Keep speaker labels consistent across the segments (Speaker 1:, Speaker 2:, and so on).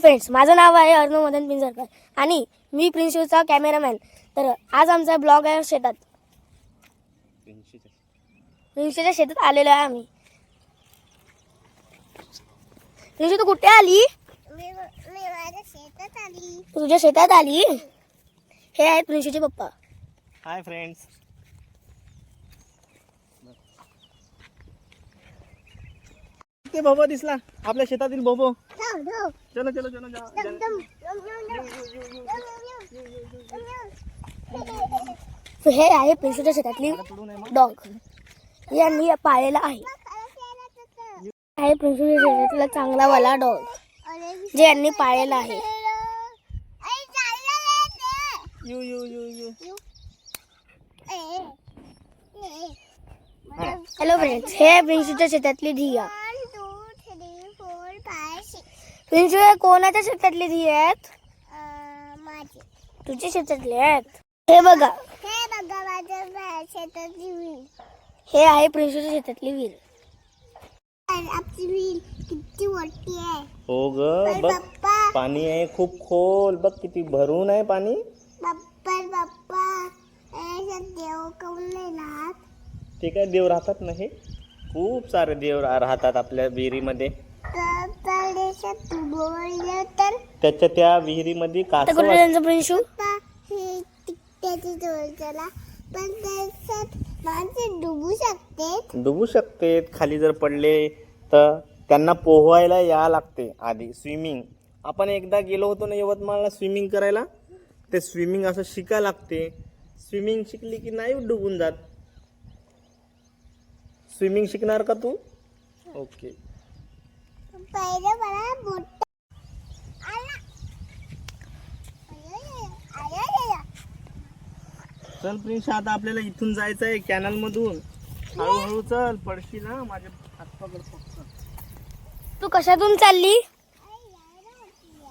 Speaker 1: Friends माझं नाव आहे अर्णव मदन पिंजरकर. आणि मी प्रिन्सिपलचा कॅमेरामॅन तर आज आमचा ब्लॉग आहे शेतात. प्रिन्सिपलच्या शेतात आलेलो आहे आम्ही. प्रिन्सू तू कुठे आली?
Speaker 2: मी मी माझ्या शेतात आली.
Speaker 1: तू तुझ्या शेतात आली? हे आहेत प्रिन्सूचे पप्पा.
Speaker 3: हाय फ्रेंड्स ते भोबो दिसला. आपल्या शेतातील भोबो चलो चलो चलो
Speaker 1: तर हे आहे प्रिन्सूच्या शेतातली डॉग यांनी पाळलेला आहे आहे प्रिन्सूच्या शेतातला चांगला वाला डॉग जे यांनी पाळलेला आहे
Speaker 3: यू यू यू यू
Speaker 1: हॅलो फ्रेंड्स हे प्रिन्सूच्या शेतातली धिया प्रिन्सू हे कोणाच्या शेतातली धिया आहेत?
Speaker 2: माझे.
Speaker 1: तुझ्या शेतातले आहेत? हे बघा.
Speaker 2: हे बघा माझ्या शेतातली विहीर.
Speaker 1: हे आहे प्रिन्सूच्या शेतातली विहीर.
Speaker 2: आपली विहीर किती मोठी आहे.
Speaker 3: हो ग
Speaker 2: पण
Speaker 3: बघ.
Speaker 2: पप्पा
Speaker 3: पाणी आहे खूप खोल. बघ किती भरून आहे पाणी.
Speaker 2: पप्पा पप्पा याच्यात देव काऊन नाही राहत.
Speaker 3: ते काय देव राहतात ना हे? खूप सारे देव रा- राहतात आपल्या विहिरीमध्ये.
Speaker 2: तर
Speaker 3: त्याच्या त्या विहिरीमध्ये कासव
Speaker 2: पण त्याच्यात माणसे डुबू शकते
Speaker 3: डुबू शकते खाली जर पडले तर त्यांना पोहायला या लागते आधी स्विमिंग आपण एकदा गेलो होतो ना यवतमाळला स्विमिंग करायला ते स्विमिंग असं शिका लागते. स्विमिंग शिकली की नाही डुबून जात? स्विमिंग शिकणार का तू? ओके
Speaker 2: पहिलं मला मोठं.
Speaker 3: चल प्रिन्स आता आपल्याला इथून जायचं आहे कॅनल मधून. हळूहळू चल पडशील ना माझ्या हात पकड फक्त.
Speaker 1: तू कशातून चालली?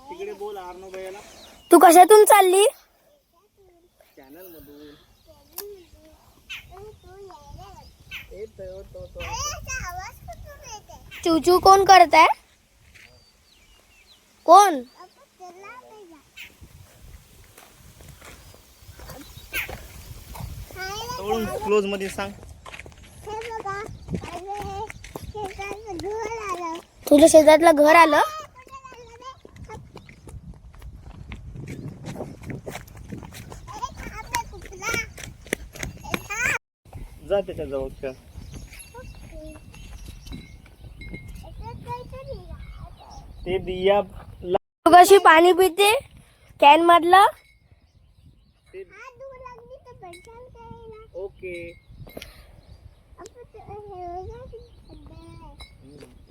Speaker 3: तिकडे बोल आर्नो भैयाला.
Speaker 1: तू कशातून चालली?
Speaker 3: कॅनल मधून.
Speaker 2: तो-
Speaker 3: तो-
Speaker 1: कोण करत आहे कोण
Speaker 3: क्लोजमध्ये सांग
Speaker 1: तुझ्या शेतातलं घर आलं.
Speaker 3: जा त्याच्याजवळ खेळ. ते दिया
Speaker 1: तू कशी पाणी पिते कॅन मधलं.
Speaker 3: ओके.
Speaker 2: आपण ते- बघा,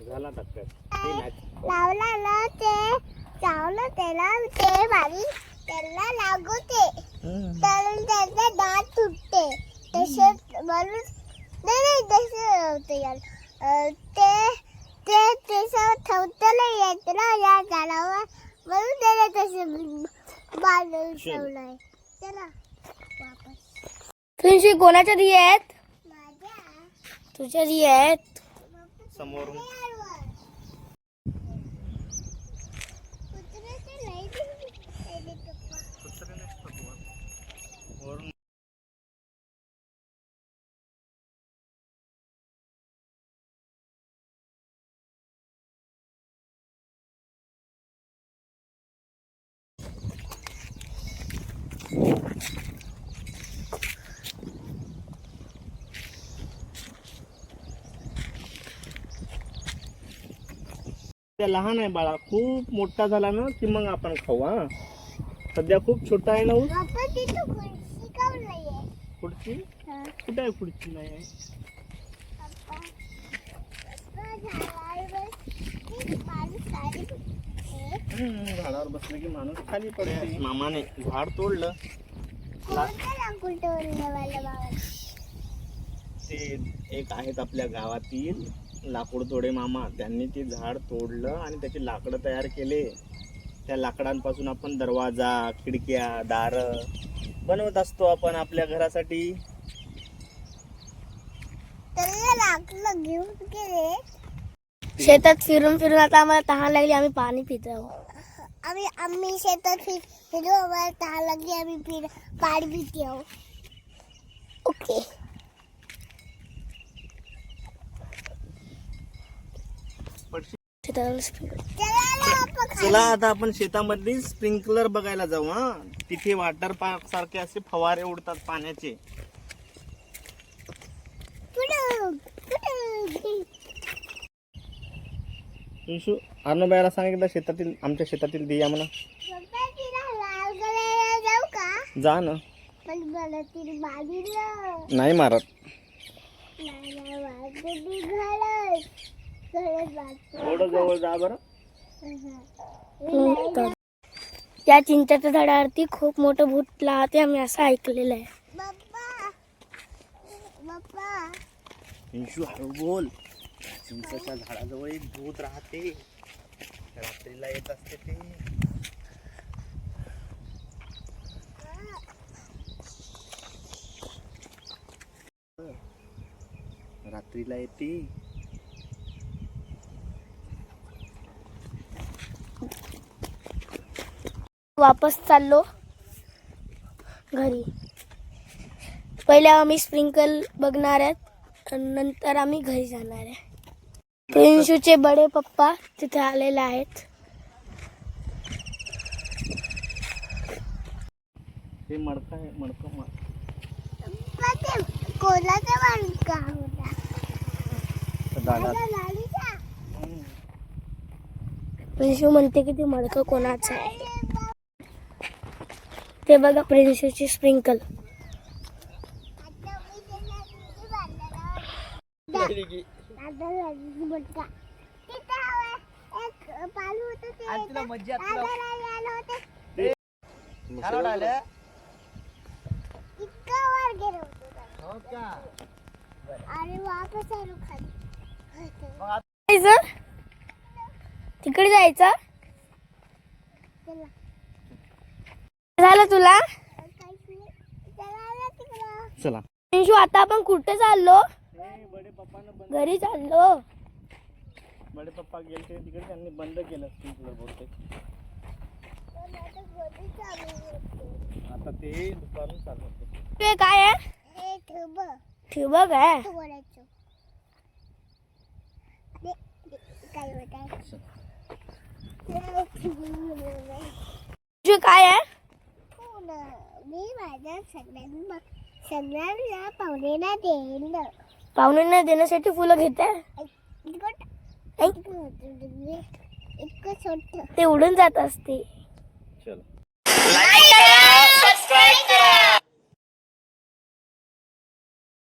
Speaker 3: झाला मॅच
Speaker 2: लावला ना ते चावलं त्याला ते बारी त्याला लागू ते तर त्याचे दात तुटते. तसे म्हणून नाही नाही तसे होते यार. ते ते तसं ठेवता नाही येत ना या झाडावर. म्हणून त्याला तसे बांधून ठेवलंय. चला वापस.
Speaker 1: तुझी कोणाच्या धिया आहेत?
Speaker 2: माझ्या.
Speaker 1: तुझ्या धिया आहेत.
Speaker 3: समोरून. त्या लहान आहे बाळा. खूप मोठा झाला ना की मग आपण खाऊ हा. सध्या खूप छोटा आहे ना ऊस?
Speaker 2: खुर्ची हा,
Speaker 3: कुठे आहे पुढची नाही आहे.
Speaker 2: झाडावर
Speaker 3: बसले की माणूस खाली पडते. मामाने झाड तोडलं? ते एक आहेत आपल्या गावातील लाकूड तोडे मामा. त्यांनी ते झाड तोडलं आणि त्याचे लाकडं तयार केले. त्या लाकडांपासून आपण दरवाजा खिडक्या दार बनवत असतो आपण आपल्या घरासाठी.
Speaker 2: घेऊन गेले.
Speaker 1: शेतात फिरून फिरून आता आम्हाला तहान लागली आम्ही पाणी पित आहोत
Speaker 2: आम्ही आम्ही शेतात फिर फिरू आम्हाला तहान लागली आम्ही फिर पाणी पिते
Speaker 1: ओके
Speaker 2: चला
Speaker 3: आता आपण शेतामधली स्प्रिंकलर बघायला जाऊ हा. तिथे वॉटर पार्क सारखे असे फवारे उडतात पाण्याचे.
Speaker 2: पुढं, पुढं.
Speaker 3: सांगितलं शेतातील आमच्या शेतातील दिया म्हणा.
Speaker 2: का
Speaker 3: जा ना. नाही मारत. थोडं जवळ जा बरं.
Speaker 1: या चिंचेच्या झाडावरती खूप मोठं भूत राहते आम्ही असं ऐकलेलं आहे.
Speaker 3: बोल. चिंचच्या झाडाजवळ एक भूत राहते. रात्रीला येत असते ते. रात्रीला येते.
Speaker 1: वापस चाललो घरी. पहिले आम्ही स्प्रिंकल बघणार आहेत नंतर आम्ही घरी जाणार आहे. प्रिन्शूचे बडे पप्पा तिथे आलेले आहेत.
Speaker 3: मडका आहे मडकं
Speaker 2: कोणाचा
Speaker 1: प्रिन्शू म्हणते की ते मडकं कोणाचं आहे? ते बघा प्रिन्शूची स्प्रिंकल. तिकडे जायचं? झालं तुला.
Speaker 2: चला. ना तिकडं.
Speaker 3: चला
Speaker 1: प्रिन्शू आता आपण कुठे चाललो? घरी चाललो.
Speaker 3: बडे पप्पा गेले तिकडे त्यांनी बंद केलं स्प्रिंकलर बहुतेक.
Speaker 2: आता
Speaker 3: ते दुपारून
Speaker 1: ते काय आहे?
Speaker 2: हे
Speaker 1: ठिबक. आहे?
Speaker 2: काय
Speaker 1: आहे?
Speaker 2: मी माझ्या सगळ्यांना सगळ्यांना पाहुणेला देईन.
Speaker 1: पाहुण्यांना देण्यासाठी फुलं घेते
Speaker 2: इतकं
Speaker 1: ते उडून जात असते.
Speaker 3: चलो. लाईक करा सबस्क्राईब करा.